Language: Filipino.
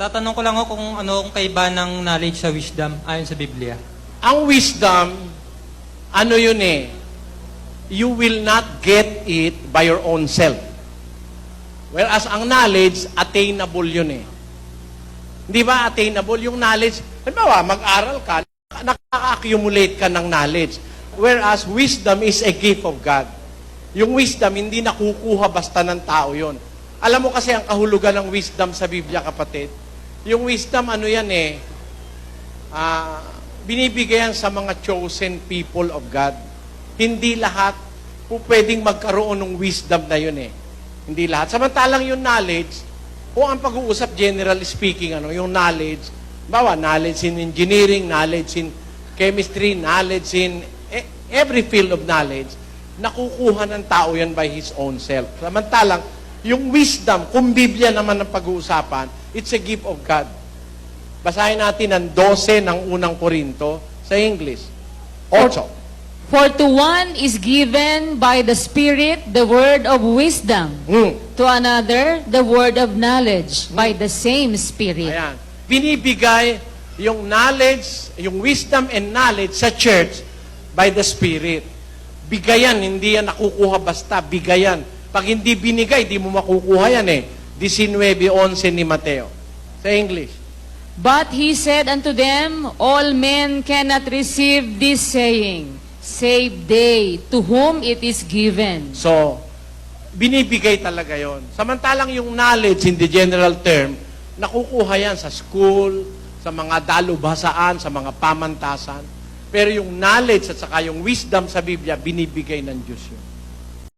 Tatanong ko lang ako kung ano ang kaiba ng knowledge sa wisdom ayon sa Biblia. Ang wisdom, ano yun eh, you will not get it by your own self. Whereas ang knowledge, attainable yun eh. Hindi ba attainable? Yung knowledge, halimbawa, mag-aral ka, nakaka-accumulate ka ng knowledge. Whereas wisdom is a gift of God. Yung wisdom, hindi nakukuha basta ng tao yon. Alam mo kasi ang kahulugan ng wisdom sa Biblia, kapatid. Yung wisdom, ano yan eh, ah, binibigay yan sa mga chosen people of God. Hindi lahat po pwedeng magkaroon ng wisdom na yun eh. Hindi lahat. Samantalang yung knowledge, kung ang pag-uusap, general speaking, ano, yung knowledge, bawa, knowledge in engineering, knowledge in chemistry, knowledge in e- every field of knowledge, nakukuha ng tao yan by his own self. Samantalang, yung wisdom, kung Biblia naman ang pag-uusapan, it's a gift of God. Basahin natin ang 12 ng unang Korinto sa English. 8. For to one is given by the Spirit the word of wisdom, Hmm. to another the word of knowledge by the same Spirit. Ayan. Binibigay yung knowledge, yung wisdom and knowledge sa church by the Spirit. Bigayan, hindi yan nakukuha basta. Bigayan. Pag hindi binigay, di mo makukuha yan eh. 19.11 ni Mateo. Sa English. But he said unto them, All men cannot receive this saying, save they to whom it is given. So, binibigay talaga yon. Samantalang yung knowledge in the general term, nakukuha yan sa school, sa mga dalubhasaan, sa mga pamantasan. Pero yung knowledge at saka yung wisdom sa Biblia, binibigay ng Diyos yun.